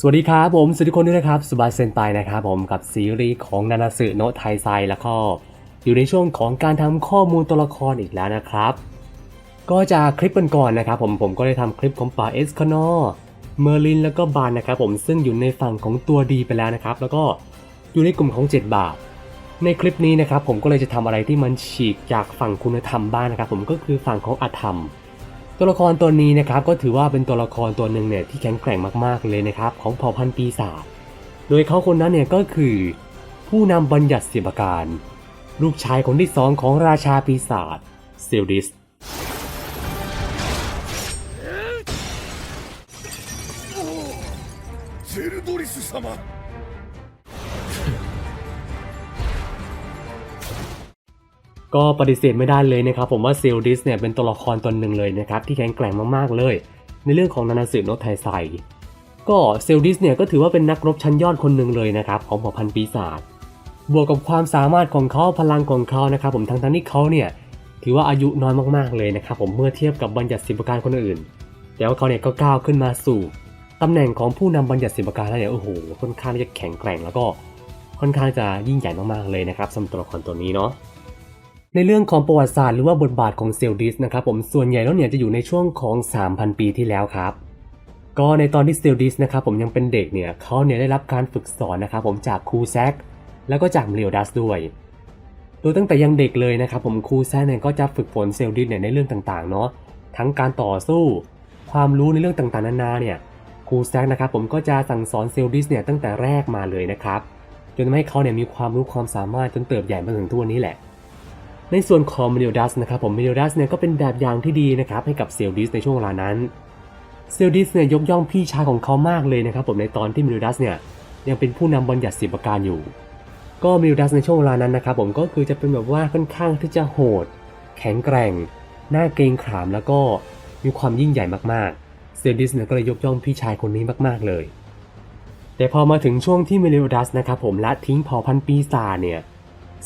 สวัสดีครับผมสวัสดีทุกคนด้วยนะครับสุบาเซนไปนะครับผมกับซีรีส์ของนานาสึโนไทไซแล้วก็อยู่ในช่วงของการทำข้อมูลตัวละครอีกแล้วนะครับ ก็จากคลิปก่อนๆนะครับผมผมก็ได้ทำคลิปของป่าเอสคานอเมอร์ลินแล้วก็บานนะครับผมซึ่งอยู่ในฝั่งของตัวดีไปแล้วนะครับ แล้วก็อยู่ในกลุ่มของ 7 บาท ในคลิปนี้นะครับผมก็เลยจะทำอะไรที่มันฉีกจากฝั่งคุณธรรมบ้างนะครับ ผมก็คือฝั่งของอธรรม ตัวละครตัวนี้นะครับก็ถือว่าเป็นตัวละครตัวหนึ่งเนี่ยที่แข็งแกร่งมากๆเลยนะครับของเผ่าพันธุ์ปีศาจ โดยเขาคนนั้นเนี่ยก็คือ ผู้นำบัญญัติเสียบการ ลูกชายคนที่สองของราชาปีศาจเซลดิสเซลดิส様 ก็ปฏิเสธไม่ได้เลยนะครับผมว่าเซลดิสเนี่ยเป็นตัวละครตัวหนึ่งเลยนะครับที่แข็งแกร่งมากๆเลย ในเรื่องของนานาสึโนไทไซก็เซลดิสเนี่ยก็ถือว่าเป็นนักรบชั้นยอดคนหนึ่งเลยนะครับของเผ่าพันธุ์ปีศาจบวกกับความสามารถของเขาพลังของเขานะครับผมทั้งทั้งๆที่เขาเนี่ยถือว่าอายุน้อยมากๆเลยนะครับผมเมื่อเทียบกับบัญญัติศิลปการคนอื่น แต่ว่าเขาเนี่ยก็ก้าวขึ้นมาสู่ตำแหน่งของผู้นำบัญญัติศิลปการแล้วเนี่ยโอ้โหค่อนข้างจะแข็งแกร่งแล้วก็ค่อนข้างจะยิ่งใหญ่มากๆเลยนะครับสำหรับตัวละครตัวนี้เนาะ ในเรื่องของประวัติศาสตร์หรือว่าบทบาทของเซลดิสนะครับผมส่วนใหญ่แล้วเนี่ยจะอยู่ในช่วงของ 3,000 ปีที่แล้วครับ ก็ในตอนที่เซลดิสนะครับผมยังเป็นเด็กเนี่ยเขาเนี่ยได้รับการฝึกสอนนะครับผมจากครูแซกแล้วก็จากเมลิโอดัสด้วย โดยตั้งแต่ยังเด็กเลยนะครับผมครูแซกเนี่ยก็จะฝึกฝนเซลดิสเนี่ยในเรื่องต่างๆเนาะทั้งการต่อสู้ ความรู้ในเรื่องต่างๆนานาเนี่ยครูแซกนะครับผมก็จะสั่งสอนเซลดิสเนี่ยตั้งแต่แรกมาเลยนะครับจนทำให้เขาเนี่ยมีความรู้ความสามารถจนเติบใหญ่มาถึงทุกวันนี้แหละ ในส่วนของมิเดลดัสนะครับผมมิเดลดัสเนี่ยก็เป็นแบบอย่างที่ดีนะครับให้กับเซลดิสในช่วงเวลานั้น เซลดิสเนี่ยยกย่องพี่ชายของเขามากเลยนะครับผมในตอนที่มิเดลดัสเนี่ยยังเป็นผู้นำบัญญัติศิลปการอยู่ ก็มิเดลดัสในช่วงเวลานั้นนะครับผมก็คือจะเป็นแบบว่าค่อนข้างที่จะโหด แข็งแกร่ง หน่าเกรงขามแล้วก็มีความยิ่งใหญ่มากๆ เซลดิสเนี่ยก็เลยยกย่องพี่ชายคนนี้มากๆเลย แต่พอมาถึงช่วงที่มิเดลดัสนะครับผมละทิ้งเผ่าพันธุ์ปีศาจเนี่ย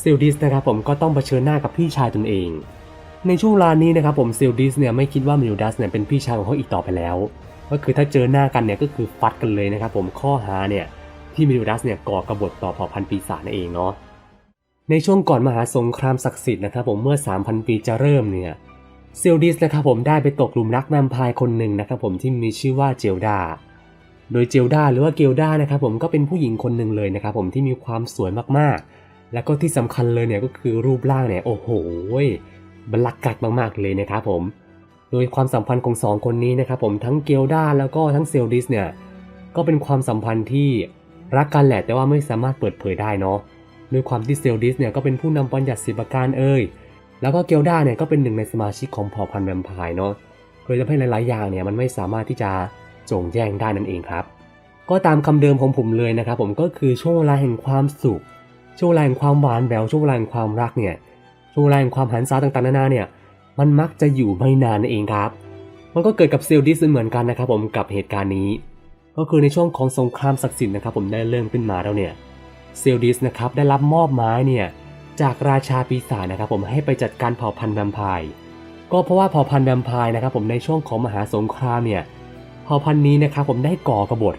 ซิลดิสนะครับผมก็ต้องเผชิญหน้ากับพี่ชายตนเอง ในช่วงเวลานี้นะครับผมเซลดิสเนี่ยไม่คิดว่ามิลดัสเนี่ยเป็นพี่ชายของเขาอีกต่อไปแล้ว ก็คือถ้าเจอหน้ากันเนี่ยก็คือฟัดกันเลยนะครับผมข้อหาเนี่ยที่มิลดัสเนี่ยก่อกบฏต่อเผ่าพันธุ์ปีศาจนั่นเองเนาะในช่วงก่อนมหาสงครามศักดิ์สิทธิ์นะครับผมเมื่อ 3,000 ปีจะเริ่มเนี่ยเซลดิสนะครับผมได้ไปตกหลุมรักแวมไพร์คนหนึ่งนะครับผมที่มีชื่อว่าเจลดาโดยเจลดาหรือว่าเกลดานะครับผมก็เป็นผู้หญิงคนหนึ่งเลยนะครับผมที่มีความสวยมากๆ แล้วก็ที่สำคัญเลยเนี่ยก็คือรูปร่างเนี่ยโอ้โหบรรลักกัดมากๆเลยนะครับผม โดยความสัมพันธ์ของสองคนนี้นะครับผมทั้งเกลดาแล้วก็ทั้งเซลดิสเนี่ยก็เป็นความสัมพันธ์ที่รักกันแหละแต่ว่าไม่สามารถเปิดเผยได้เนาะด้วยความที่เซลดิสเนี่ยก็เป็นผู้นำบัญญัติศิลปการเอ่ยแล้วก็เกลดาเนี่ยก็เป็นหนึ่งในสมาชิกของเผ่าพันธุ์แวมไพร์เนาะเลยทำให้หลายๆอย่างเนี่ยมันไม่สามารถที่จะโจงแย่งได้นั่นเองครับ ก็ตามคำเดิมของผมเลยนะครับผมก็คือช่วงเวลาแห่งความสุข ช่วงเวลาแห่งความหวานแหววช่วงเวลาแห่งความรักเนี่ยช่วงเวลาแห่งความหันษาต่างๆนานาเนี่ยมันมักจะอยู่ไม่นานนั่นเองครับ มันก็เกิดกับเซลดิสเหมือนกันนะครับผมกับเหตุการณ์นี้ ก็คือในช่วงของสงครามศักดิ์สิทธิ์นะครับผมได้เริ่มขึ้นมาแล้วเนี่ยเซลดิสนะครับได้รับมอบหมายเนี่ยจากราชาปีศาจนะครับผมให้ไปจัดการเผ่าพันธุ์แวมไพร์ก็เพราะว่าเผ่าพันธุ์แวมไพร์นะครับผมในช่วงของมหาสงครามเนี่ยเผ่าพันธุ์นี้นะครับผมได้ก่อกบฏ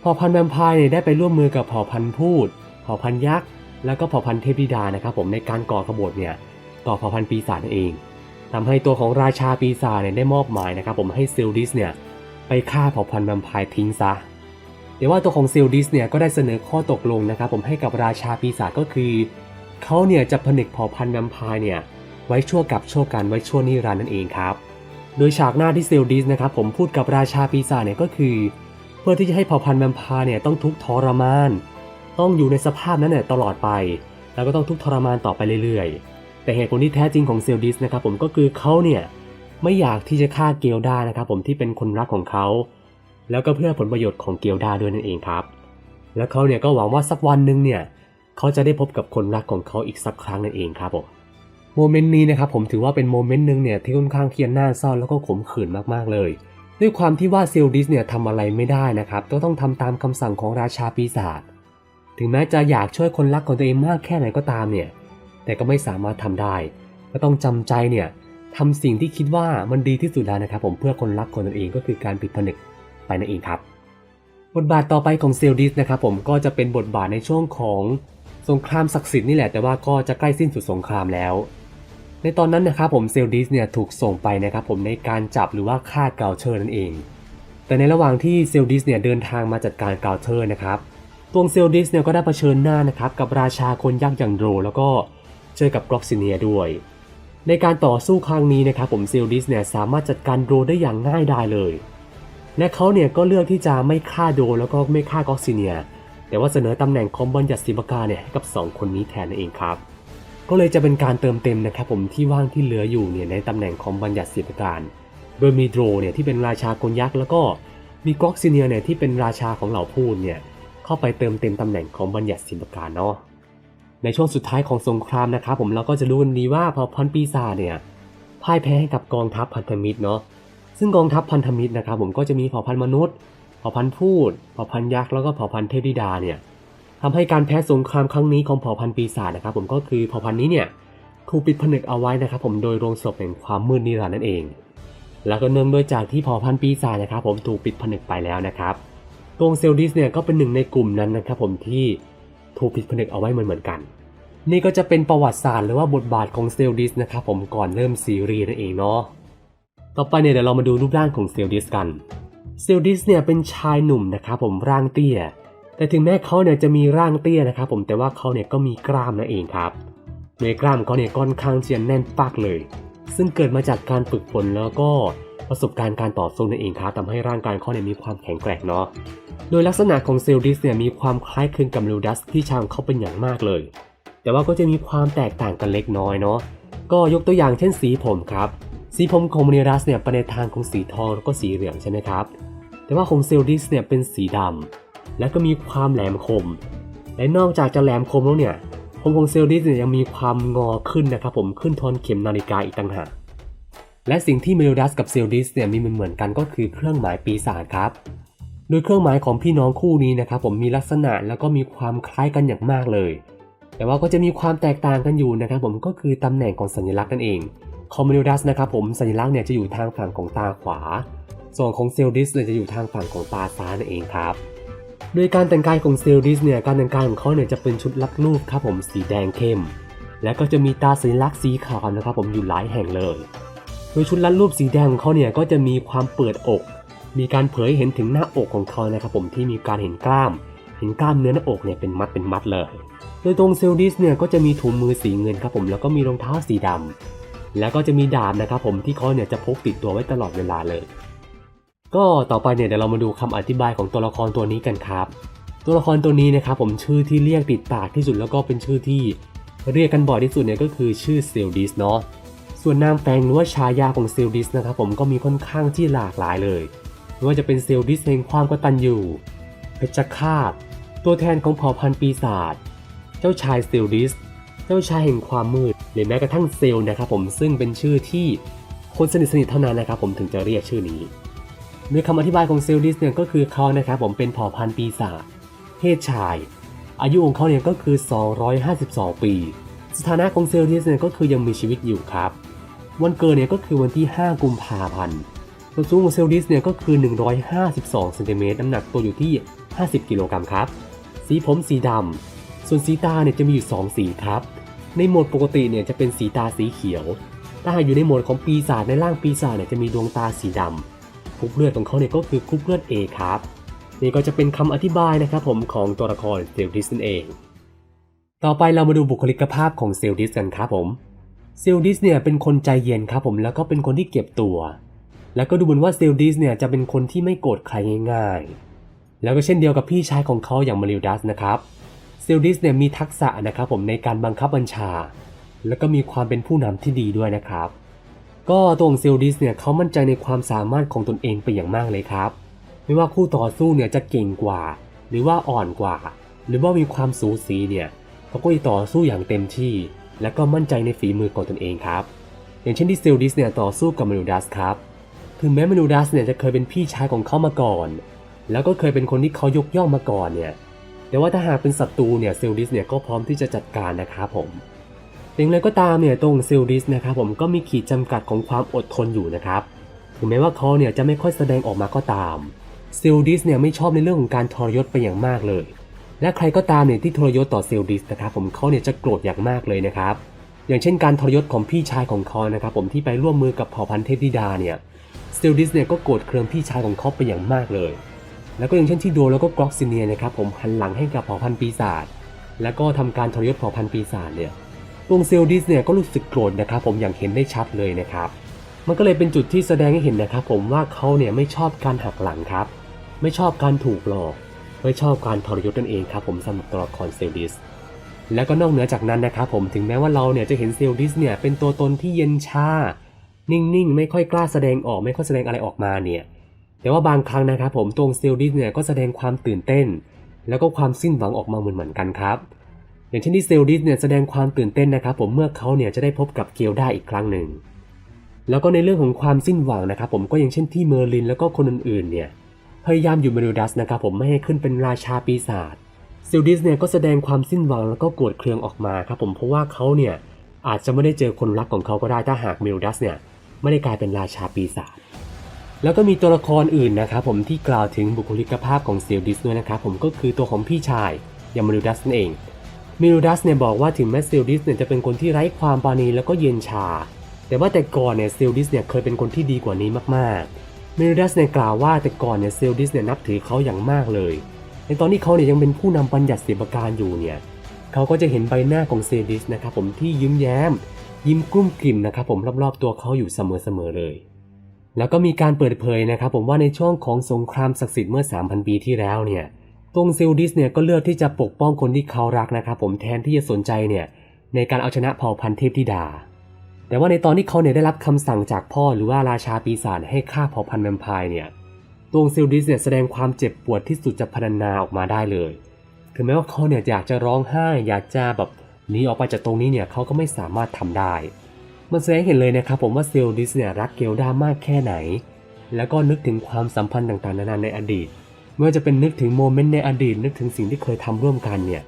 เผ่าพันธุ์แวมไพร์เนี่ยได้ไปร่วมมือกับเผ่าพันธุ์พูด เผ่าพันธุ์ยักษ์ แล้วก็เผ่าพันธุ์เทพธิดานะครับผมในการก่อกบฏเนี่ยต่อเผ่าพันธุ์ปีศาจนั่นเองทำให้ตัวของราชาปีศาจเนี่ยได้มอบหมายนะครับผมให้เซลดิสเนี่ยไปฆ่าเผ่าพันธุ์แวมไพร์ทิ้งซะแต่ว่าตัวของเซลดิสเนี่ยก็ได้เสนอข้อตกลงนะครับผมให้กับราชาปีศาจก็คือเขาเนี่ยจะผนึกเผ่าพันธุ์แวมไพร์เนี่ยไว้ชั่วกับชั่วกันไว้ชั่วนิรันดร์นั่นเองครับโดยฉากหน้าที่เซลดิสนะครับผมพูดกับราชาปีศาจเนี่ยก็คือ เพื่อที่จะให้เผ่าพันธุ์แวมไพร์เนี่ยต้องทุกข์ทรมาน ต้องอยู่ในสภาพนั้นเนี่ยตลอดไป แล้วก็ต้องทุกทรมานต่อไปเรื่อยๆ แต่เหตุผลที่แท้จริงของเซลดิสนะครับผมก็คือเขาเนี่ยไม่อยากที่จะฆ่าเกลดานะครับผมที่เป็นคนรักของเขา แล้วก็เพื่อผลประโยชน์ของเกลดาด้วยนั่นเองครับ แล้วเขาเนี่ยก็หวังว่าสักวันหนึ่งเนี่ยเขาจะได้พบกับคนรักของเขาอีกสักครั้งนั่นเองครับผมโมเมนต์นี้นะครับผมถือว่าเป็นโมเมนต์หนึ่งเนี่ยที่ค่อนข้างเครียดหน้าเศร้าแล้วก็ขมขื่นมากๆเลย ด้วยความที่ว่าเซลดิสเนี่ยทำอะไรไม่ได้นะครับก็ต้องทำตามคำสั่งของราชาปีศาจ ถึงแม้จะอยากช่วยคนรักของตัวเองมากแค่ไหนก็ตามเนี่ย แต่ก็ไม่สามารถทำได้ ก็ต้องจำใจเนี่ยทำสิ่งที่คิดว่ามันดีที่สุดแล้วนะครับ ผมเพื่อคนรักของตนเองก็คือการปิดผนึกไปนั่นเองครับ บทบาทต่อไปของเซลดิสนะครับผมก็จะเป็นบทบาทในช่วงของสงครามศักดิ์สิทธิ์นี่แหละแต่ว่าก็จะใกล้สิ้นสุดสงครามแล้ว ในตอนนั้นนะครับผมเซลดิสเนี่ยถูกส่งไปนะครับผมในการจับหรือว่าฆ่าเกาเชอร์นั่นเอง แต่ในระหว่างที่เซลดิสเนี่ยเดินทางมาจัดการเกาเชอร์นะครับ ตัวเซลดิสเนี่ยก็ได้เผชิญหน้านะครับกับราชาคนยักษ์อย่างโดรแล้วก็เจอกับกรอกซิเนียด้วย ในการต่อสู้ครั้งนี้นะครับผมเซลดิสเนี่ยสามารถจัดการโดรได้อย่างง่ายดายเลย และเขาเนี่ยก็เลือกที่จะไม่ฆ่าโดแล้วก็ไม่ฆ่ากอกซิเนีย แต่ว่าเสนอตำแหน่งคอมบัญญัติศิบกาเนี่ยให้กับ 2 คนนี้แทนนั่นเองครับ ก็เลยจะเป็นการเติมเต็มนะครับผมที่ว่างที่เหลืออยู่เนี่ยในตำแหน่งคอมบัญญัติศิบการโดยมีโดรเนี่ยที่เป็นราชากลยักษ์แล้วก็มีกอกซิเนียเนี่ยที่เป็นราชาของเหล่าพูดเนี่ย เข้าไปเติมเต็มตำแหน่งของบัญญัติศิบการเนาะในช่วงสุดท้ายของสงครามนะครับผมเราก็จะรู้กันดีว่าเผ่าพันธุ์ปีศาจเนี่ยพ่ายแพ้ให้กับกองทัพพันธมิตรเนาะซึ่งกองทัพพันธมิตรนะครับผมก็จะมีเผ่าพันธุ์มนุษย์ เผ่าพันธุ์พูด เผ่าพันธุ์ยักษ์แล้วก็เผ่าพันธุ์เทพธิดาเนี่ยทำให้การแพ้สงครามครั้งนี้ของเผ่าพันธุ์ปีศาจนะครับผมก็คือเผ่าพันธุ์นี้เนี่ยถูกปิดผนึกเอาไว้นะครับผมโดยโรงศพแห่งความมืดนิรันดร์นั่นเอง แล้วก็เนื่องด้วยจากที่เผ่าพันธุ์ปีศาจนะครับผมถูกปิดผนึกไปแล้วนะครับ ตัวเซลดิสเนี่ยก็เป็นหนึ่งในกลุ่มนั้นนะครับผมที่ถูกปิดผนึกเอาไว้เหมือนเหมือนกัน นี่ก็จะเป็นประวัติศาสตร์หรือว่าบทบาทของเซลดิสนะครับผมก่อนเริ่มซีรีส์นั่นเองเนาะต่อไปเนี่ยเดี๋ยวเรามาดูรูปร่างของเซลดิสกันเซลดิสเนี่ยเป็นชายหนุ่มนะครับผมร่างเตี้ย แต่ถึงแม้เขาเนี่ยจะมีร่างเตี้ยนะครับผมแต่ว่าเขาเนี่ยก็มีกล้ามนั่นเองครับโดยกล้ามเขาเนี่ยค่อนข้างเจะแน่นปักเลย ซึ่งเกิดมาจากการฝึกฝนแล้วก็ ประสบการณ์การต่อสู้นั่นเองครับทำให้ร่างกายเขาเนี่ยมีความแข็งแกร่งเนาะ โดยลักษณะของเซลดิสเนี่ยมีความคล้ายคลึงกับมิลดัสที่ชาวเขาเป็นอย่างมากเลย แต่ว่าก็จะมีความแตกต่างกันเล็กน้อยเนาะ ก็ยกตัวอย่างเช่นสีผมครับ สีผมของมิลดัสเนี่ยไปในทางของสีทองแล้วก็สีเหลืองใช่ไหมครับ แต่ว่าของเซลดิสเนี่ยเป็นสีดำและก็มีความแหลมคม และนอกจากจะแหลมคมแล้วเนี่ยผมของเซลดิสเนี่ยยังมีความงอขึ้นนะครับผมขึ้นทอนเข็มนาฬิกาอีกต่างหาก และสิ่งที่เมลดัสกับเซลดิสเนี่ยมีเหมือนกันก็คือเครื่องหมายปีศาจครับ โดยเครื่องหมายของพี่น้องคู่นี้นะครับผมมีลักษณะแล้วก็มีความคล้ายกันอย่างมากเลย แต่ว่าก็จะมีความแตกต่างกันอยู่นะครับผมก็คือตำแหน่งของสัญลักษณ์นั่นเองคอมมิวดัสนะครับผมสัญลักษณ์เนี่ยจะอยู่ทางฝั่งของตาขวา ส่วนของเซลดิสเนี่ยจะอยู่ทางฝั่งของตาซ้ายนั่นเองครับโดยการแต่งกายของเซลดิสเนี่ยการแต่งกายของเขาเนี่ยจะเป็นชุดลักลูกครับผมสีแดงเข้ม และก็จะมีตาสัญลักษณ์สีขาวนะครับผมอยู่หลายแห่งเลย โดยชุดลัดรูปสีแดงของเขาเนี่ยก็จะมีความเปิดอก มีการเผยเห็นถึงหน้าอกของเขานะครับผมที่มีการเห็นกล้าม เห็นกล้ามเนื้อหน้าอกเนี่ยเป็นมัดเป็นมัดเลย โดยตรงเซลดิสเนี่ยก็จะมีถุงมือสีเงินครับผมแล้วก็มีรองเท้าสีดำแล้วก็จะมีดาบนะครับผมที่เขาเนี่ยจะพกติดตัวไว้ตลอดเวลาเลย ก็ต่อไปเนี่ยเดี๋ยวเรามาดูคำอธิบายของตัวละครตัวนี้กันครับ ตัวละครตัวนี้นะครับผมชื่อที่เรียกติดปากที่สุดแล้วก็เป็นชื่อที่เรียกกันบ่อยที่สุดเนี่ยก็คือชื่อเซลดิสเนาะ ส่วนนามแฝงหรือว่าฉายาของเซลดิสนะครับผมก็มีค่อนข้างที่หลากหลายเลยไม่ว่าจะเป็นเซลดิสแห่งความกตัญญูเพชฌฆาต ตัวแทนของเผ่าพันธุ์ปีศาจเจ้าชายเซลดิส เจ้าชายแห่งความมืดหรือแม้กระทั่งเซลนะครับผมซึ่งเป็นชื่อที่คนสนิทสนิทเท่านั้นนะครับผมถึงจะเรียกชื่อนี้โดยคำอธิบายของเซลดิสเนี่ยก็คือเขานะครับผมเป็นเผ่าพันธุ์ปีศาจเพศชาย อายุของเขาเนี่ยก็คือ 252 ปี สถานะของเซลดิสเนี่ยก็คือยังมีชีวิตอยู่ครับ วันเกิดเนี่ยก็คือวันที่ 5 กุมภาพันธ์ส่วนสูงของเซลดิสเนี่ยก็คือ 152เซนติเมตรน้ำหนักตัวอยู่ที่ 50 กิโลกรัมครับ สีผมสีดำ ส่วนสีตาเนี่ยจะมีอยู่ 2 สีครับ ในโหมดปกติเนี่ยจะเป็นสีตาสีเขียว ถ้าหากอยู่ในโหมดของปีศาจในร่างปีศาจเนี่ยจะมีดวงตาสีดำกรุ๊ปเลือดของเขาเนี่ยก็คือกรุ๊ปเลือด A ครับ นี่ก็จะเป็นคำอธิบายนะครับผมของตัวละครเซลดิสนั่นเอง ต่อไปเรามาดูบุคลิกภาพของเซลดิสกันครับผม เซลดิสเนี่ยเป็นคนใจเย็นครับผมแล้วก็เป็นคนที่เก็บตัว แล้วก็ดูเหมือนว่าเซลดิสเนี่ยจะเป็นคนที่ไม่โกรธใครง่ายๆ แล้วก็เช่นเดียวกับพี่ชายของเขาอย่างมาริลดัสนะครับเซลดิสเนี่ยมีทักษะนะครับผมในการบังคับบัญชา แล้วก็มีความเป็นผู้นำที่ดีด้วยนะครับ ก็ตัวของเซลดิสเนี่ยเขามั่นใจในความสามารถของตนเองเป็นอย่างมากเลยครับ ไม่ว่าคู่ต่อสู้เนี่ยจะเก่งกว่า หรือว่าอ่อนกว่า หรือว่ามีความสูสีเนี่ยเขาก็จะต่อสู้อย่างเต็มที่ และก็มั่นใจในฝีมือของตนเองครับ อย่างเช่นที่เซลดิสเนี่ยต่อสู้กับมานูดัสครับ ถึงแม้มานูดัสเนี่ยจะเคยเป็นพี่ชายของเขามาก่อน แล้วก็เคยเป็นคนที่เขายกย่องมาก่อนเนี่ย แต่ว่าถ้าหากเป็นศัตรูเนี่ยเซลดิสเนี่ยก็พร้อมที่จะจัดการนะครับผมอย่างไรก็ตามเนี่ยตรงเซลดิสนะครับผมก็มีขีดจำกัดของความอดทนอยู่นะครับ ถึงแม้ว่าเขาเนี่ยจะไม่ค่อยแสดงออกมาก็ตามเเซลดิสเนี่ยไม่ชอบในเรื่องของการทรยศไปอย่างมากเลย และใครก็ตามเนี่ยที่ทรยศต่อเซลดิสนะครับผมเขาเนี่ยจะโกรธอย่างมากเลยนะครับ อย่างเช่นการทรยศของพี่ชายของเขานะครับผมที่ไปร่วมมือกับเผ่าพันธุ์เทพธิดาเนี่ยเซลดิสเนี่ยก็โกรธเคืองพี่ชายของเขาไปอย่างมากเลย แล้วก็อย่างเช่นที่โดแล้วก็กรอกซิเนียนะครับผมหันหลังให้กับเผ่าพันธุ์ปีศาจแล้วก็ทำการทรยศเผ่าพันธุ์ปีศาจเนี่ยตวงเซลดิสเนี่ยก็รู้สึกโกรธนะครับผมอย่างเห็นได้ชัดเลยนะครับ มันก็เลยเป็นจุดที่แสดงให้เห็นนะครับผมว่าเขาเนี่ยไม่ชอบการหักหลังครับ ไม่ชอบการถูกหลอก ไม่อชอบการทรยศนั่นเองครับผมสำหรับตัวละครเซลดิสแล้วก็นอกเหนือจากนั้นนะครับผมถึงแม้ว่าเราเนี่ยจะเห็นเซลดิสเนี่ยเป็นตัวตนที่เย็นชา นิ่งๆ ไม่ค่อยกล้าแสดงออกไม่ค่อยแสดงอะไรออกมาเนี่ยแต่ว่าบางครั้งนะครับผมตรงเซลดิสเนี่ยก็แสดงความตื่นเต้น แล้วก็ความสิ้นหวังออกมาเหมือนเหมือนๆกันครับ อย่างเช่นที่เซลดิสเนี่ยแสดงความตื่นเต้นนะครับผมเมื่อเขาเนี่ยจะได้พบกับเกลได้อีกครั้งหนึ่งแล้วก็ในเรื่องของความสิ้นหวังนะครับผมก็อย่างเช่นที่เมอร์ลินแล้วก็คนอื่นๆเนี่ย พยายามอยู่เมริดัสนะครับผมไม่ให้ขึ้นเป็นราชาปีศาจซิลดิสเนี่ยก็แสดงความสิ้นหวังแล้วก็โกรธเคืองออกมาครับผมเพราะว่าเขาเนี่ยอาจจะไม่ได้เจอคนรักของเขาก็ได้ถ้าหากเมริดัสเนี่ยไม่ได้กลายเป็นราชาปีศาจแล้วก็มีตัวละครอื่นนะครับผมที่กล่าวถึงบุคลิกภาพของเซลดิสด้วยนะครับผมก็คือตัวของพี่ชายยามารูดัสนั่นเองมิรูดัสเนี่ยบอกว่าถึงแม้เซลดิสเนี่ยจะเป็นคนที่ไร้ความปราณีแล้วก็เย็นชา แต่ว่าแต่ก่อนเนี่ยเซลดิสเนี่ยเคยเป็นคนที่ดีกว่านี้มากๆ มิรูดัสเนี่ยกล่าวว่าแต่ก่อนเนี่ยเซลดิสเนี่ยนับถือเขาอย่างมากเลย ในตอนที่เขาเนี่ยยังเป็นผู้นำบัญญัติศิลปการอยู่เนี่ยเขาก็จะเห็นใบหน้าของเซลดิสนะครับผมที่ยิ้มแย้ม ยิ้มกลุ้มกลิ่มนะครับผมรอบๆตัวเขาอยู่เสมอๆเลย แล้วก็มีการเปิดเผยนะครับผมว่าในช่วงของสงครามศักดิ์สิทธิ์เมื่อ 3,000 ปีที่แล้วเนี่ยตรงเซลดิสเนี่ยก็เลือกที่จะปกป้องคนที่เขารักนะครับผมแทนที่จะสนใจเนี่ยในการเอาชนะเผ่าพันธุ์เทพธิดา แต่ว่าในตอนที่เขาเนี่ยได้รับคำสั่งจากพ่อหรือว่าราชาปีศาจให้ฆ่าเผ่าพันธุ์แวมไพร์เนี่ยตรงซิลดิสเนี่ยแสดงความเจ็บปวดที่สุดจะพรรณนาออกมาได้เลย ถึงแม้ว่าเขาเนี่ยอยากจะร้องไห้อยากจะแบบหนีออกไปจากตรงนี้เนี่ยเขาก็ไม่สามารถทำได้ มันแสดงให้เห็นเลยนะครับผมว่าเซลดิสเนี่ยรักเกลดามากแค่ไหน แล้วก็นึกถึงความสัมพันธ์ต่างๆนานาในอดีตไม่ว่าจะเป็นนึกถึงโมเมนต์ในอดีตนึกถึงสิ่งที่เคยทำร่วมกันเนี่ย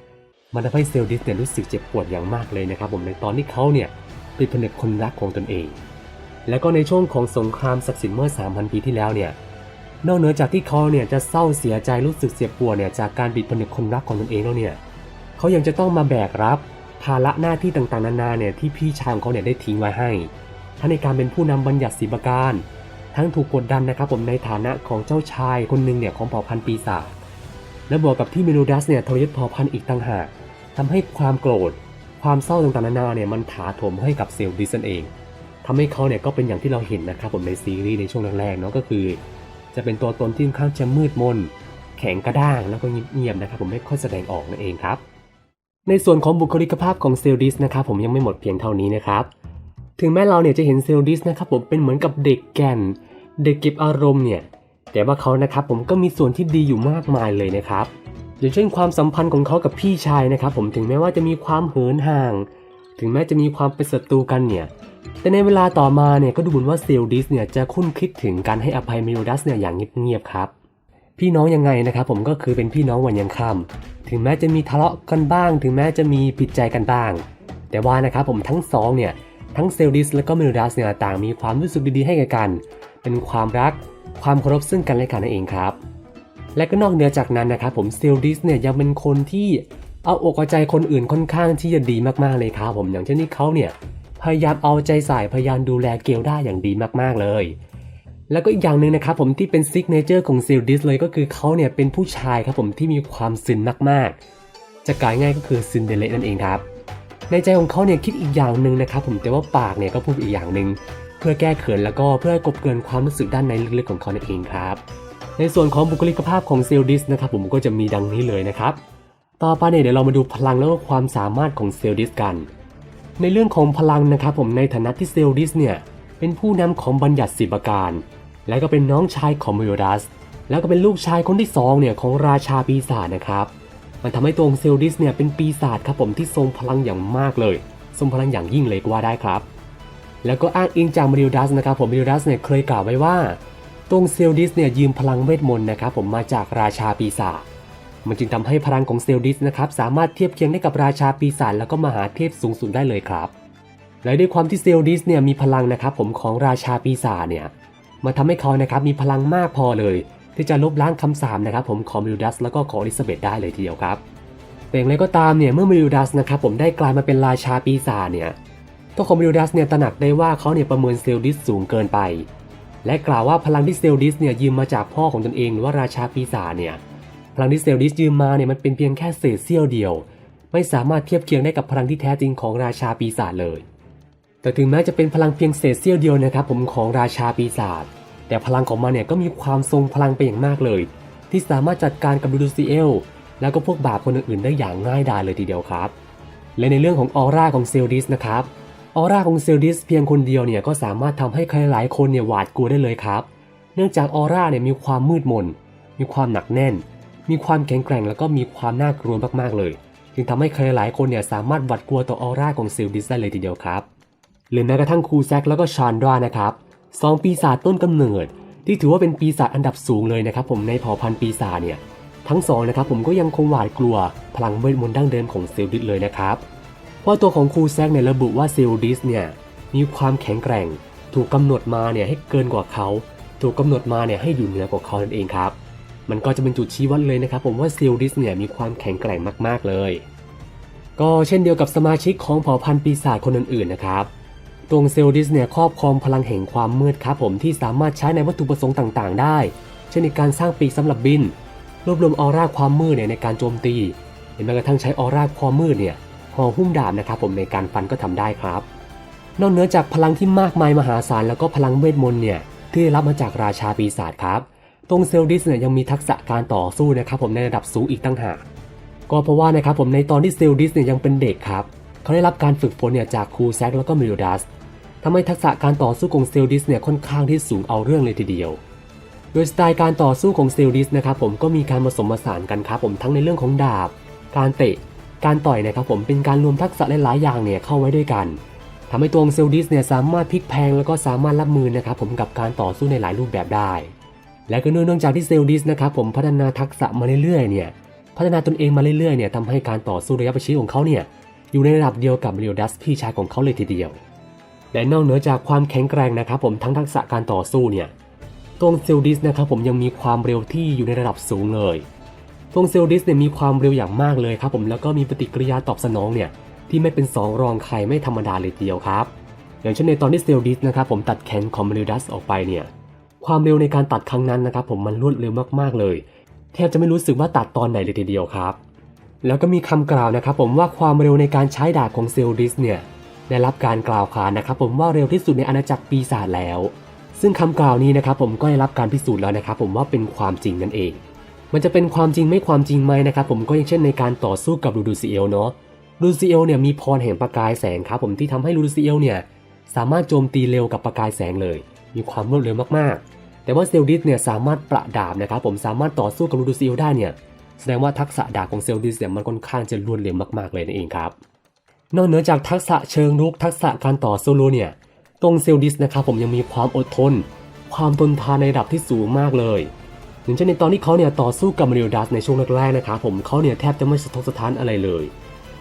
มันทำให้เซลดิสเนี่ยรู้สึกเจ็บปวดอย่างมากเลยนะครับผมในตอนที่เขาเนี่ย ป็นผนึกคนรักของตนเอง แล้วก็ในช่วงของสงครามศักดิ์สิทธิ์เมื่อ 3,000 ปีที่แล้วเนี่ยนอกเหนือจากที่เขาเนี่ยจะเศร้าเสียใจรู้สึกเสียปวดเนี่ยจากการปิดผนึกคนรักของตนเองแล้วเนี่ยเขายังจะต้องมาแบกรับภาระหน้าที่ต่างๆนานาเนี่ยที่พี่ชายของเขาเนี่ยได้ทิ้งไว้ให้ทั้งในการเป็นผู้นำบัญญัติศิลปการ ทั้งถูกกดดันนะครับผมในฐานะของเจ้าชายคนหนึ่งเนี่ยของเผ่าพันธุ์ปีศาจและบวกกับที่เมโลดัสเนี่ยทรยศเผ่าพันธุ์อีกต่างหากทำให้ความโกรธ ความเศร้าต่างๆนานาเนี่ยมันถาโถมให้กับเซลล์ดิสันเองทำให้เขาเนี่ยก็เป็นอย่างที่เราเห็นนะครับผมในซีรีส์ในช่วงแรกๆเนาะก็คือ จะเป็นตัวตนที่ค่อนข้างจะมืดมน แข็งกระด้างแล้วก็เงียบๆนะครับผมไม่ค่อยแสดงออกนั่นเองครับ ในส่วนของบุคลิกภาพของเซลล์ดิสนะครับผมยังไม่หมดเพียงเท่านี้นะครับถึงแม้เราเนี่ยจะเห็นเซลล์ดิสนะครับผมเป็นเหมือนกับเด็กแก่น เด็กเก็บอารมณ์เนี่ยแต่ว่าเขานะครับผมก็มีส่วนที่ดีอยู่มากมายเลยนะครับ อย่างเช่นความสัมพันธ์ของเขากับพี่ชายนะครับ ผมถึงแม้ว่าจะมีความเหินห่าง ถึงแม้จะมีความเป็นศัตรูกันเนี่ย แต่ในเวลาต่อมาเนี่ยก็ดูเหมือนว่าเซลดิสเนี่ยจะคุ้นคิดถึงการให้อภัยเมโลดัสเนี่ยอย่างเงียบๆครับ พี่น้องยังไงนะครับ ผมก็คือเป็นพี่น้องวันยังค่ำถึงแม้จะมีทะเลาะกันบ้าง ถึงแม้จะมีผิดใจกันบ้าง แต่ว่านะครับผมทั้งสองเนี่ยทั้งเซลดิสและก็เมโลดัสเนี่ยต่างมีความรู้สึกดีๆให้กัน เป็นความรัก ความเคารพซึ่งกันและกันนั่นเองครับ และก็นอกเหนือจากนั้นนะครับผมเซลดิสเนี่ยยังเป็นคนที่เอาอกเอาใจคนอื่นค่อนข้างที่จะดีมากๆเลยครับผมอย่างเช่นที่เขาเนี่ยพยายามเอาใจใส่พยายามดูแลเกลได้อย่างดีมากๆเลย แล้วก็อีกอย่างหนึ่งนะครับผมที่เป็นซิกเนเจอร์ของเซลดิสเลยก็คือเขาเนี่ยเป็นผู้ชายครับผมที่มีความซึนมากๆ จะกลายง่ายก็คือซินเดเลนั่นเองครับในใจของเขาเนี่ยคิดอีกอย่างหนึ่งนะครับผมแต่ว่าปากเนี่ยก็พูดอีกอย่างหนึ่งเพื่อแก้เขินแล้วก็เพื่อกบเกลื่อนความรู้สึกด้านในลึกๆของเขานั่นเองครับ ในส่วนของบุคลิกภาพของเซลดิสนะครับผมก็จะมีดังนี้เลยนะครับ ต่อไปเนี่ยเดี๋ยวเรามาดูพลังแล้วก็ความสามารถของเซลดิสกัน ในเรื่องของพลังนะครับผมในฐานะที่เซลดิสเนี่ยเป็นผู้นำของบัญญัติศิลปการ และก็เป็นน้องชายของเมโยดัส แล้วก็เป็นลูกชายคนที่สองเนี่ยของราชาปีศาจนะครับ มันทำให้ตัวของเซลดิสเนี่ยเป็นปีศาจครับผมที่ทรงพลังอย่างมากเลย ทรงพลังอย่างยิ่งเลยก็ว่าได้ครับ แล้วก็อ้างอิงจากเมโยดัสนะครับผมเมโยดัสเนี่ยเคยกล่าวไว้ว่า ตรงเซลดิสเนี่ยยืมพลังเวทมนต์นะครับผมมาจากราชาปีศาจมันจึงทำให้พลังของเซลดิสนะครับสามารถเทียบเคียงได้กับราชาปีศาจแล้วก็มหาเทพสูงสุดได้เลยครับ และด้วยความที่เซลดิสเนี่ยมีพลังนะครับผมของราชาปีศาจเนี่ยมันทำให้เขานะครับมีพลังมากพอเลย ที่จะลบล้างคำสาปนะครับผมของมิลดัสแล้วก็ของอลิซาเบธได้เลยทีเดียวครับแต่อย่างไรก็ตามเนี่ยเมื่อมิลดัสนะครับผมได้กลายมาเป็นราชาปีศาจเนี่ยตัวของมิลดัสเนี่ยตระหนักได้ว่าเขาเนี่ยประเมินเซลดิสสูงเกินไป และกล่าวว่าพลังที่เซลดิสเนี่ยยืมมาจากพ่อของตนเองหรือว่าราชาปีศาจเนี่ยพลังที่เซลดิสยืมมาเนี่ยมันเป็นเพียงแค่เศษเสี้ยวเดียว ไม่สามารถเทียบเคียงได้กับพลังที่แท้จริงของราชาปีศาจเลย แต่ถึงแม้จะเป็นพลังเพียงเศษเสี้ยวเดียวนะครับผมของราชาปีศาจแต่พลังของมันเนี่ยก็มีความทรงพลังไปอย่างมากเลย ที่สามารถจัดการกับดูดซีเอลแล้วก็พวกบาปคนอื่นๆได้อย่างง่ายดายเลยทีเดียวครับ และในเรื่องของออร่าของเซลดิสนะครับ ออร่าของเซลดิสเพียงคนเดียวเนี่ยก็สามารถทำให้ใครหลายคนเนี่ยหวาดกลัวได้เลยครับ เนื่องจากออร่าเนี่ยมีความมืดมน มีความหนักแน่น มีความแข็งแกร่งแล้วก็มีความน่ากลัวมากๆเลย จึงทำให้ใครหลายคนเนี่ยสามารถหวาดกลัวต่อออร่าของเซลดิสได้เลยทีเดียวครับ หรือแม้กระทั่งครูแซกแล้วก็ชานดรานะครับสองปีศาจต้นกำเนิด ที่ถือว่าเป็นปีศาจอันดับสูงเลยนะครับ ผมในเผ่าพันธุ์ปีศาจเนี่ยทั้งสองนะครับผมก็ยังคงหวาดกลัวพลังเวทมนต์ดั้งเดิมของเซลดิสเลยนะครับ เพราตัวของครูแซกเนี่ยระบุว่าเซลดิสเนี่ยมีความแข็งแกร่ง ถูกกำหนดมาเนี่ยให้เกินกว่าเขา ถูกกำหนดมาเนี่ยให้อยู่เหนือกว่าเขานั่นเองครับ มันก็จะเป็นจุดชี้วัดเลยนะครับ ผมว่าเซลดิสเนี่ยมีความแข็งแกร่งมากๆเลย ก็เช่นเดียวกับสมาชิกของเผ่าพันธุ์ปีศาจคนอื่นๆนะครับตัวเซลดิสเนี่ยครอบครองพลังแห่งความมืดครับผมที่สามารถใช้ในวัตถุประสงค์ต่างๆ ได้ เช่นในการสร้างปีกสำหรับบิน รวบรวมออร่าความมืดเนี่ยในการโจมตีหรือแม้กระทั่งใช้ออร่าความมืดเนี่ย ห่อหุ้มดาบนะครับผมในการฟันก็ทำได้ครับ นอกเหนือจากพลังที่มากมายมหาศาลแล้วก็พลังเวทมนต์เนี่ยที่ได้รับมาจากราชาปีศาจครับ ตรงเซลดิสเนี่ยยังมีทักษะการต่อสู้นะครับผมในระดับสูงอีกตั้งหากก็เพราะว่านะครับผมในตอนที่เซลดิสเนี่ยยังเป็นเด็กครับ เขาได้รับการฝึกฝนเนี่ยจากครูแซกแล้วก็มิลดัสทำให้ทักษะการต่อสู้ของเซลดิสเนี่ยค่อนข้างที่สูงเอาเรื่องเลยทีเดียว โดยสไตล์การต่อสู้ของเซลดิสนะครับผมก็มีการผสมผสานกันครับผมทั้งในเรื่องของดาบ การเตะ การต่อยนะครับผมเป็นการรวมทักษะหลายๆอย่างเนี่ยเข้าไว้ด้วยกันทำให้ตัวของเซลดิสเนี่ยสามารถพลิกแพลงแล้วก็สามารถรับมือนะครับผมกับการต่อสู้ในหลายรูปแบบได้ และก็เนื่องจากที่เซลดิสนะครับผมพัฒนาทักษะมาเรื่อยๆเนี่ยพัฒนาตนเองมาเรื่อยๆเนี่ยทำให้การต่อสู้ระยะประชิดของเขาเนี่ยอยู่ในระดับเดียวกับเรียวดัสพี่ชายของเขาเลยทีเดียว และนอกเหนือจากความแข็งแกร่งนะครับผมทั้งทักษะการต่อสู้เนี่ยตัวงเซลดิสนะครับผมยังมีความเร็วที่อยู่ในระดับสูงเลย ตวงเซลดิสเนี่ยมีความเร็วอย่างมากเลยครับผมแล้วก็มีปฏิกิริยาตอบสนองเนี่ยที่ไม่เป็นสองรองใครไม่ธรรมดาเลยทีเดียวครับ อย่างเช่นในตอนที่เซลดิสนะครับผมตัดแขนของเรียวดัสออกไปเนี่ยความเร็วในการตัดครั้งนั้นนะครับผมมันรวดเร็วมากๆเลย แทบจะไม่รู้สึกว่าตัดตอนไหนเลยทีเดียวครับ แล้วก็มีคำกล่าวนะครับผมว่าความเร็วในการใช้ดาบของเซลดิสเนี่ยได้รับการกล่าวขานนะครับผมว่าเร็วที่สุดในอาณาจักรปีศาจแล้ว ซึ่งคำกล่าวนี้นะครับผมก็ได้รับการพิสูจน์แล้วนะครับผมว่าเป็นความจริงนั่นเอง มันจะเป็นความจริงไม่ความจริงไหมนะครับผมก็อย่างเช่นในการต่อสู้กับลูดูซิเอลเนาะลูดูซิเอลเนี่ยมีพรแห่งประกายแสงครับผมที่ทำให้ลูดูซิเอลเนี่ยสามารถโจมตีเร็วกับประกายแสงเลย มีความรวดเร็วมากๆ แต่ว่าเซลดิสเนี่ยสามารถประดาบนะครับผมสามารถต่อสู้กับลูดูซิเอลได้เนี่ยแสดงว่าทักษะดาบของเซลดิสเนี่ยมันค่อนข้างจะรวดเร็วมากๆเลยนั่นเองครับนอกเหนือจากทักษะเชิงรุกทักษะการต่อสู้รู้เนี่ยตรงเซลดิสนะครับผมยังมีความอดทน ความทนทานในระดับที่สูงมากเลย อย่งเช่นในตอนที่เขาเนี่ยต่อสู้กับมาริโอดัสในช่วงแรกๆนะครับผมเขาเนี่ยแทบจะไม่สะทกสะท้านอะไรเลย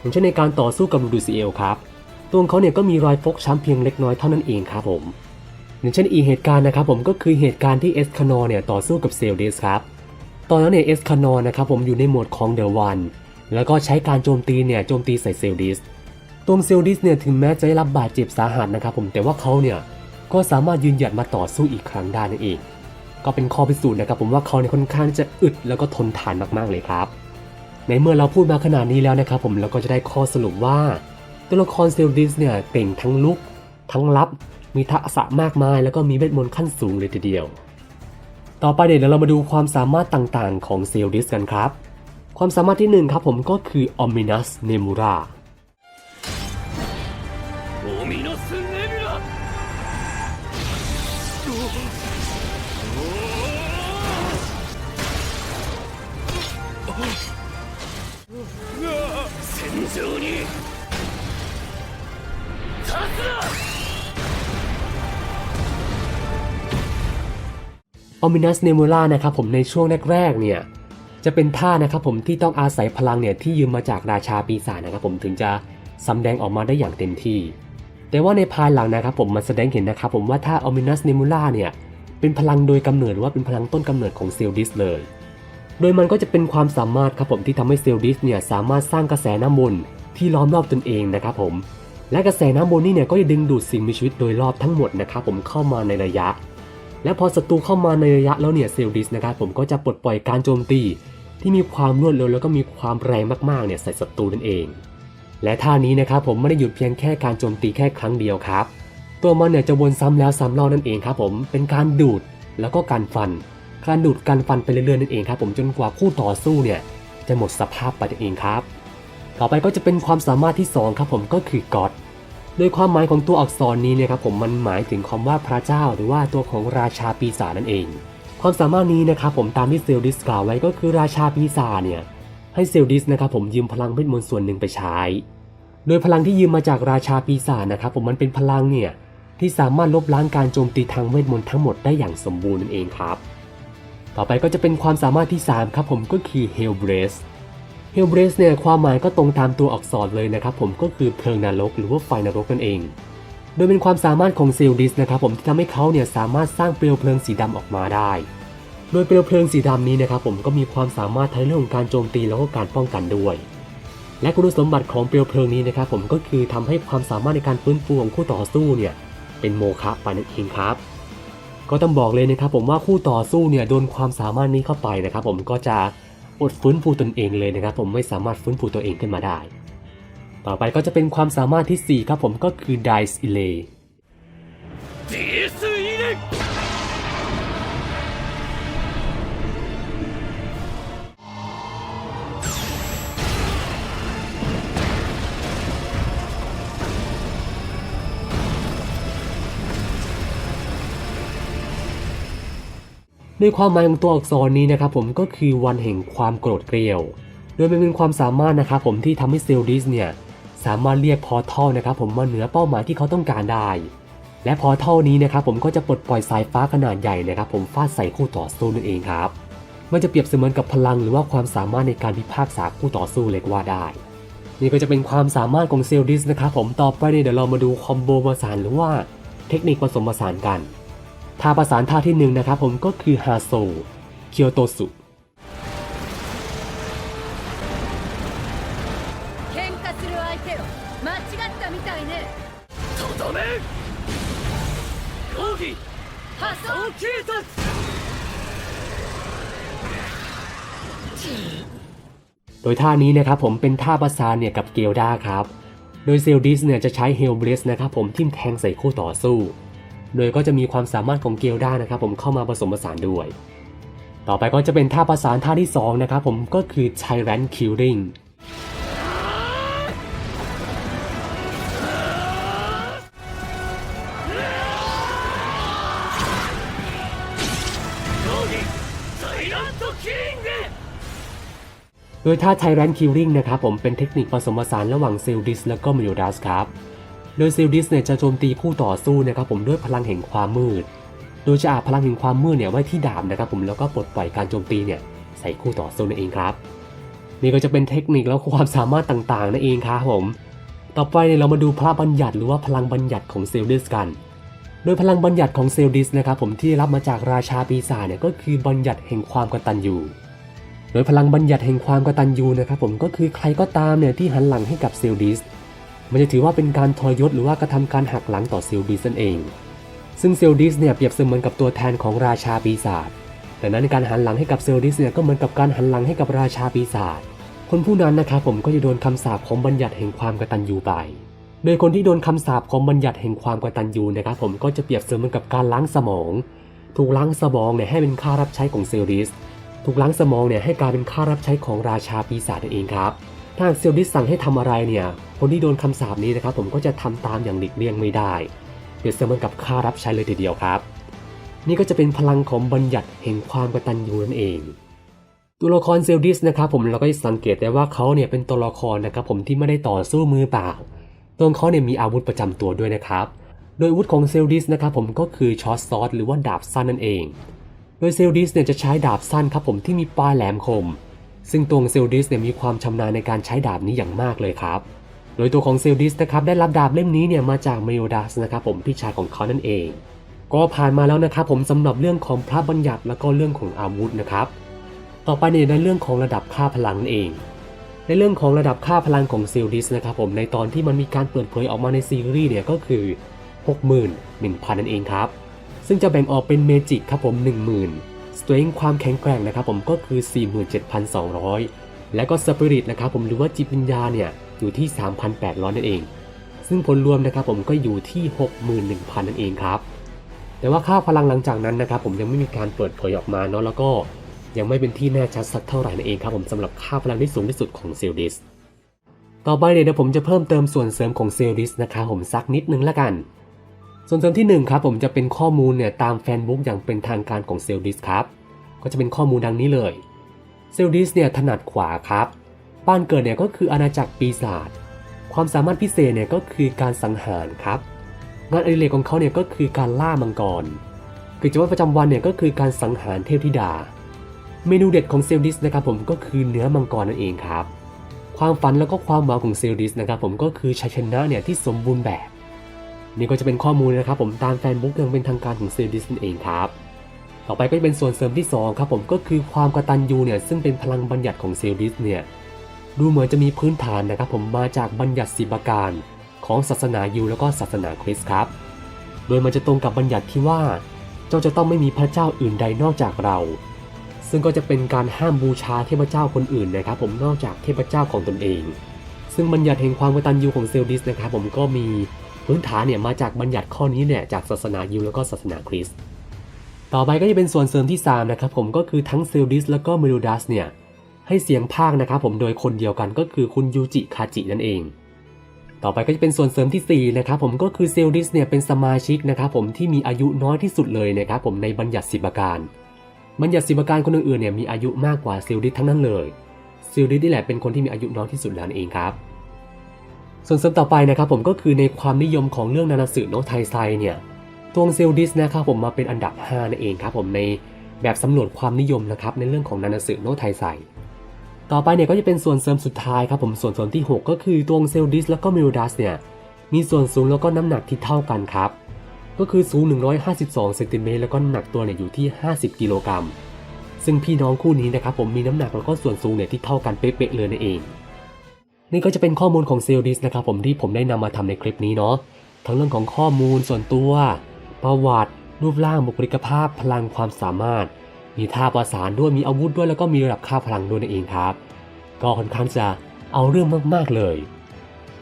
อย่างเช่นในการต่อสู้กับลูดูซิเอลครับตัวเขาเนี่ยก็มีรอยฟกช้ำเพียงเล็กน้อยเท่านั้นเองครับผมอย่างเช่นอีกเหตุการณ์นะครับผมก็คือเหตุการณ์ที่เอสคานอเนี่ยต่อสู้กับเซลดิสครับตอนนั้นเนี่ยเอสคานอนนะครับผมอยู่ในโหมดของเดอะวัน แล้วก็ใช้การโจมตีเนี่ยโจมตีใส่เซลดิสตัวเซลดิสเนี่ยถึงแม้จะได้รับบาดเจ็บสาหัสนะครับผมแต่ว่าเขาเนี่ยก็สามารถยืนหยัดมาต่อสู้อีกครั้งได้นั่นเอง ก็เป็นข้อพิสูจน์นะครับผมว่าเขาเนี่ยค่อนข้างจะอึดแล้วก็ทนทานมากๆเลยครับ ในเมื่อเราพูดมาขนาดนี้แล้วนะครับผมเราก็จะได้ข้อสรุปว่า ตัวละครเซลดิสเนี่ยเก่งทั้งลุก ทั้งรับ มีทักษะมากมาย แล้วก็มีเวทมนต์ขั้นสูงเลยทีเดียว ต่อไปเดี๋ยวเรามาดูความสามารถต่างๆ ของเซลดิสกันครับ ความสามารถที่หนึ่งครับผมก็คือ Ominous Nemura Ominous Nemura นะครับผมในช่วงแรกๆเนี่ยจะเป็นท่านะครับผมที่ต้องอาศัยพลังเนี่ยที่ยืมมาจากราชาปีศาจนะครับผมถึงจะสำแดงออกมาได้อย่างเต็มที่ แต่ว่าในภายหลังนะครับผมมันแสดงเห็นนะครับผมว่าท่า Ominous Nemura เนี่ยเป็นพลังโดยกำเนิดหรือว่าเป็นพลังต้นกำเนิดของเซลดิสเลย โดยมันก็จะเป็นความสามารถครับผมที่ทำให้เซลดิสเนี่ยสามารถสร้างกระแสน้ำมนต์ที่ล้อมรอบตนเองนะครับผมและกระแสน้ำมนต์นี่เนี่ยก็จะดึงดูดสิ่งมีชีวิตโดยรอบทั้งหมดนะครับผมเข้ามาในระยะ และพอศัตรูเข้ามาในระยะแล้วเนี่ยเซลล์ดิสนะครับผมก็จะปลดปล่อยการโจมตี ที่มีความรวดเร็วแล้วก็มีความแรงมากๆเนี่ยใส่ศัตรูนั่นเอง และท่านี้นะครับผมไม่ได้หยุดเพียงแค่การโจมตีแค่ครั้งเดียวครับ ตัวมันเนี่ยจะวนซ้ำแล้วซ้ำเล่านั่นเองครับผมเป็นการดูดแล้วก็การฟัน การดูดการฟันไปเรื่อยๆนั่นเองครับผมจนกว่าคู่ต่อสู้เนี่ยจะหมดสภาพไปเองครับ ต่อไปก็จะเป็นความสามารถที่สองครับผมก็คือ God โดยความหมายของตัวอักษรนี้เนี่ยครับผมมันหมายถึงคำว่าพระเจ้า หรือว่าตัวของราชาปีศาจนั่นเอง ความสามารถนี้นะครับผมตามที่เซลดิสกล่าวไว้ก็คือราชาปีศาจเนี่ยให้เซลดิสนะครับผมยืมพลังเวทมนต์ส่วนหนึ่งไปใช้ โดยพลังที่ยืมมาจากราชาปีศาจนะครับผมมันเป็นพลังเนี่ยที่สามารถลบล้างการโจมตีทางเวทมนต์ทั้งหมดได้อย่างสมบูรณ์นั่นเองครับ ต่อไปก็จะเป็นความสามารถที่ 3 ครับผมก็คือ Hell Blaze Hell Blaze เนี่ยความหมายก็ตรงตามตัวอักษรเลยนะครับผมก็คือเพลิงนรกหรือว่าไฟนรกนั่นเอง โดยเป็นความสามารถของเซลดิสนะครับผมที่ทำให้เขาเนี่ยสามารถสร้างเปลวเพลิงสีดำออกมาได้ โดยเปลวเพลิงสีดำนี้นะครับผมก็มีความสามารถทั้งเรื่องของการโจมตีแล้วก็การป้องกันด้วย และคุณสมบัติของเปลวเพลิงนี้นะครับผมก็คือทำให้ความสามารถในการฟื้นฟูของคู่ต่อสู้เนี่ยเป็นโมฆะไปนั่นเองครับก็ต้องบอกเลยนะครับผมว่าคู่ต่อสู้เนี่ยโดนความสามารถนี้เข้าไปนะครับผมก็จะ อดฟื้นฟูตนเองเลยนะครับ ผมไม่สามารถฟื้นฟูตัวเองขึ้นมาได้ ต่อไปก็จะเป็นความสามารถที่ 4 ครับผมก็คือ Dice e ด้วยความหมายของตัวอักษรนี้นะครับผมก็คือวันแห่งความโกรธเกลียว โดยเป็นความสามารถนะครับผมที่ทำให้เซลล์ดิสเนี่ยสามารถเรียกพอท่ลนะครับผมมาเหนือเป้าหมายที่เขาต้องการได้ และพอท่ลนี้นะครับผมก็จะปลดปล่อยสายฟ้าขนาดใหญ่นะครับผมฟาดใส่คู่ต่อสู้นั่นเองครับ มันจะเปรียบเสมือนกับพลังหรือว่าความสามารถในการพิพากษาคู่ต่อสู้เล็กว่าได้ นี่ก็จะเป็นความสามารถของเซลล์ดิสนะครับผมต่อไปเนี่ยเดี๋ยวเรามาดูคอมโบผสานหรือว่าเทคนิคผสมผสานกัน ท่าประสานท่าที่หนึ่งนะครับผมก็คือฮาโซเคียวโตสุโดยท่านี้นะครับผมเป็นท่าประสานเนี่ยกับเกลดาครับ โดยเซลดิสเนี่ยจะใช้เฮลเบรสนะครับผมทิ่มแทงใส่คู่ต่อสู้ โดยก็จะมีความสามารถของเกลด้านะครับ ผมเข้ามาผสมผสานด้วย ต่อไปก็จะเป็นท่าประสานท่าที่2นะครับผมก็คือไทแรนคิลลิงดยท่าไทแรนคิลลิ่งนะครับผมเป็นเทคนิคผสมผสานระหว่างเซลดิสและก็มิโอดัสครับ โดยเซลดิสเนี่ยจะโจมตีคู่ต่อสู้นะครับผมด้วยพลังแห่งความมืด โดยจะอาบพลังแห่งความมืดเนี่ยไว้ที่ดาบนะครับผมแล้วก็ปลดปล่อยการโจมตีเนี่ยใส่คู่ต่อสู้นั่นเองครับ นี่ก็จะเป็นเทคนิคแล้วความสามารถต่างๆนั่นเองครับผม ต่อไปเนี่ยเรามาดูพระบัญญัติหรือว่าพลังบัญญัติของเซลดิสกัน โดยพลังบัญญัติของเซลดิสนะครับผมที่รับมาจากราชาปีศาจเนี่ยก็คือบัญญัติแห่งความกตัญญูโดยพลังบัญญัติแห่งความกตัญญูนะครับผมก็คือใครก็ตามเนี่ยที่หันหลังให้กับเซลดิส มันจะถือว่าเป็นการทรยศหรือว่ากระทำการหักหลังต่อเซลดิสนั่นเอง ซึ่งเซลดิสเนี่ยเปรียบเสมือนกับตัวแทนของราชาปีศาจแต่นั้นการหันหลังให้กับเซลดิสเนี่ยก็เหมือนกับการหันหลังให้กับราชาปีศาจคนผู้นั้นนะครับผมก็จะโดนคำสาปของบัญญัติแห่งความกตัญญูไป โดยคนที่โดนคำสาปของบัญญัติแห่งความกตัญญูนะครับผมก็จะเปรียบเสมือนกับการล้างสมอง ถูกล้างสมองเนี่ยให้เป็นค่ารับใช้ของเซลดิสถูกล้างสมองเนี่ยให้กลายเป็นค่ารับใช้ของราชาปีศาจนั่นเองครับถ้าเซลดิสสั่งให้ทำอะไรเนี่ย คนที่โดนคำสาปนี้นะครับ ผมก็จะทำตามอย่างหลีกเลี่ยงไม่ได้เปรียบเสมือนกับค่ารับใช้เลยทีเดียวครับ นี่ก็จะเป็นพลังของบัญญัติแห่งความกตัญญูนั่นเอง ตัวละครเซลดิสนะครับผมเราก็สังเกตได้ว่าเขาเนี่ยเป็นตัวละครนะครับผมที่ไม่ได้ต่อสู้มือเปล่าตัวเขาเนี่ยมีอาวุธประจำตัวด้วยนะครับ โดยอาวุธของเซลดิสนะครับผมก็คือช็อตซอสหรือว่าดาบสั้นนั่นเอง โดยเซลดิสเนี่ยจะใช้ดาบสั้นครับผมที่มีปลายแหลมคม ซึ่งตัวเซลดิสเนี่ยมีความชำนาญในการใช้ดาบนี้อย่างมากเลยครับ โดยตัวของเซลดิสนะครับได้รับดาบเล่มนี้เนี่ยมาจากเมโอดัสนะครับผมพี่ชายของเขานั่นเอง ก็ผ่านมาแล้วนะครับผมสำหรับเรื่องของพระบัญญัติแล้วก็เรื่องของอาวุธนะครับต่อไปในในเรื่องของระดับค่าพลังนั่นเอง ในเรื่องของระดับค่าพลังของเซลดิสนะครับผมในตอนที่มันมีการเปิดเผยออกมาในซีรีส์เนี่ยก็คือ 61,000นั่นเองครับซึ่งจะแบ่งออกเป็นเมจิกครับผม 10,000 Strength ความแข็งแกร่งนะครับผมก็คือ 47,200 และก็สปิริตนะครับผมหรือว่าจิตวิญญาณเนี่ย อยู่ที่ 3,800 นั่นเอง ซึ่งผลรวมนะครับผมก็อยู่ที่ 61,000 นั่นเองครับ แต่ว่าค่าพลังหลังจากนั้นนะครับผมยังไม่มีการเปิดเผยออกมาเนาะแล้วก็ยังไม่เป็นที่แน่ชัดสักเท่าไหร่นั่นเองครับผมสำหรับค่าพลังที่สูงที่สุดของเซลดิส ต่อไปเดี๋ยวผมจะเพิ่มเติมส่วนเสริมของเซลดิสนะครับผมสักนิดนึงละกัน ส่วนเสริมที่หนึ่งครับผมจะเป็นข้อมูลเนี่ยตามแฟนบุ๊กอย่างเป็นทางการของเซลดิสครับ ก็จะเป็นข้อมูลดังนี้เลย เซลดิสเนี่ยถนัดขวาครับ บ้านเกิดเนี่ยก็คืออาณาจักรปีศาจ ความสามารถพิเศษเนี่ยก็คือการสังหารครับ งานอดิเรกของเขาเนี่ยก็คือการล่ามังกร กิจวัตรประจำวันเนี่ยก็คือการสังหารเทพธิดา เมนูเด็ดของเซลดิสนะครับผมก็คือเนื้อมังกรนั่นเองครับ ความฝันแล้วก็ความหวังของเซลดิสนะครับผมก็คือชัยชนะเนี่ยที่สมบูรณ์แบบ นี่ก็จะเป็นข้อมูลนะครับผมตามแฟนบุ๊กยังเป็นทางการของเซลดิสนั่นเองครับต่อไปก็จะเป็นส่วนเสริมที่ 2 ครับผมก็คือความกระตัญญูเนี่ยซึ่งเป็นพลังบัญญัติของเซลดิสเนี่ย ดูเหมือนจะมีพื้นฐานนะครับผมมาจากบัญญัติสิบประการของศาสนายิวแล้วก็ศาสนาคริสต์ครับ โดยมันจะตรงกับบัญญัติที่ว่า เจ้าจะต้องไม่มีพระเจ้าอื่นใดนอกจากเรา ซึ่งก็จะเป็นการห้ามบูชาเทพเจ้าคนอื่นนะครับผมนอกจากเทพเจ้าของตนเอง ซึ่งบัญญัติแห่งความกตัญญูของเซลดิสนะครับผมก็มีพื้นฐานเนี่ยมาจากบัญญัติข้อนี้เนี่ยจากศาสนายิวแล้วก็ศาสนาคริสต์ ต่อไปก็จะเป็นส่วนเสริมที่3นะครับผมก็คือทั้งเซลดิสแล้วก็เมโลดัสเนี่ย ให้เสียงภาคนะครับผมโดยคนเดียวกันก็คือคุณยูจิคาจินั่นเอง ต่อไปก็จะเป็นส่วนเสริมที่ 4 นะครับผมก็คือเซลดิสเนี่ยเป็นสมาชิกนะครับผมที่มีอายุน้อยที่สุดเลยนะครับผมในบัญญัติสิบประการ บัญญัติสิบประการคนอื่นๆเนี่ยมีอายุมากกว่าเซลดิสทั้งนั้นเลยเซลดิสนี่แหละเป็นคนที่มีอายุน้อยที่สุดแล้วนั่นเองครับ ส่วนเสริมต่อไปนะครับผมก็คือในความนิยมของเรื่องนานาสึโนะไทไซเนี่ยตัวเซลดิสนะครับผมมาเป็นอันดับ5นั่นเองครับผมในแบบสำรวจความนิยมนะครับในเรื่องของนานาสึโนะไทไซ ต่อไปเนี่ยก็จะเป็นส่วนเสริมสุดท้ายครับผมส่วนเสริมที่ 6 ก็คือตัวเซลดิสแล้วก็มิลดัสเนี่ยมีส่วนสูงแล้วก็น้ำหนักที่เท่ากันครับ ก็คือสูง 152เซนติเมตรแล้วก็น้ำหนักตัวเนี่ยอยู่ที่ 50 กิโลกรัมซึ่งพี่น้องคู่นี้นะครับผมมีน้ำหนักแล้วก็ส่วนสูงเนี่ยที่เท่ากันเป๊ะๆเลยนั่นเอง นี่ก็จะเป็นข้อมูลของเซลดิสนะครับผมที่ผมได้นำมาทำในคลิปนี้เนาะทั้งเรื่องของข้อมูลส่วนตัว ประวัติ รูปร่างบุคลิกภาพพลังความสามารถ มีท่าประสานด้วยมีอาวุธด้วยแล้วก็มีระดับค่าพลังด้วยนั่นเองครับ ก็ค่อนข้างจะเอาเรื่องมากๆเลย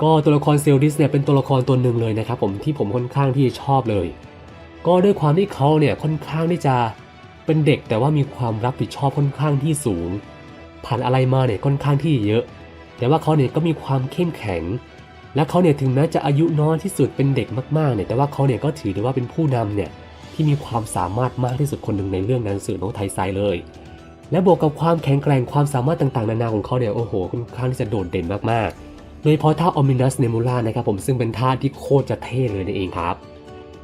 ก็ตัวละครเซลดิสเนี่ยเป็นตัวละครตัวหนึ่งเลยนะครับผมที่ผมค่อนข้างที่จะชอบเลย ก็ด้วยความที่เขาเนี่ยค่อนข้างที่จะเป็นเด็กแต่ว่ามีความรับผิดชอบค่อนข้างที่สูง ผ่านอะไรมาเนี่ยค่อนข้างที่เยอะ แต่ว่าเขาเนี่ยก็มีความเข้มแข็ง และเขาเนี่ยถึงแม้จะอายุน้อยที่สุดเป็นเด็กมากๆเนี่ยแต่ว่าเขาเนี่ยก็ถือได้ว่าเป็นผู้นำเนี่ย ที่มีความสามารถมากที่สุดคนหนึ่งในเรื่องหนังสือโนไทไซเลย และบวกกับความแข็งแกร่งความสามารถต่างๆ นานาของเขาเนี่ยโอ้โหค่อนข้างที่จะโดดเด่นมากๆ โดยเฉพาะท่าออมินัสเนมูล่านะครับผมซึ่งเป็นท่าที่โคตรจะเท่เลยนั่นเองครับ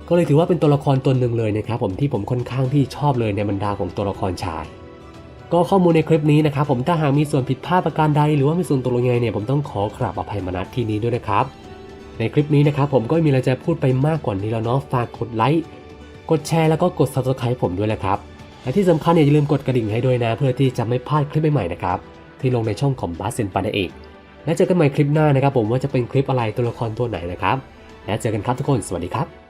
ก็เลยถือว่าเป็นตัวละครตัวหนึ่งเลยนะครับผมที่ผมค่อนข้างที่ชอบเลยในบรรดาของตัวละครชาย ก็ข้อมูลในคลิปนี้นะครับผมถ้าหากมีส่วนผิดพลาดประการใด หรือว่ามีส่วนตกลงยังไงเนี่ยผมต้องขอกราบอภัยมาณที่นี้ด้วยนะครับ ในคลิปนี้นะครับผมก็มีอะไรจะพูดไปมากกว่านี้แล้วเนาะฝากกดไลค์ กดแชร์แล้วก็กด subscribe ผมด้วยนะครับ และที่สำคัญอย่าลืมกดกระดิ่งให้ด้วยนะ เพื่อที่จะไม่พลาดคลิปใหม่ๆนะครับที่ลงในช่องของบัสเซนปาเอกและเจอกันใหม่คลิปหน้านะครับผมว่าจะเป็นคลิปอะไรตัวละครตัวไหนนะครับ และเจอกันครับทุกคนสวัสดีครับ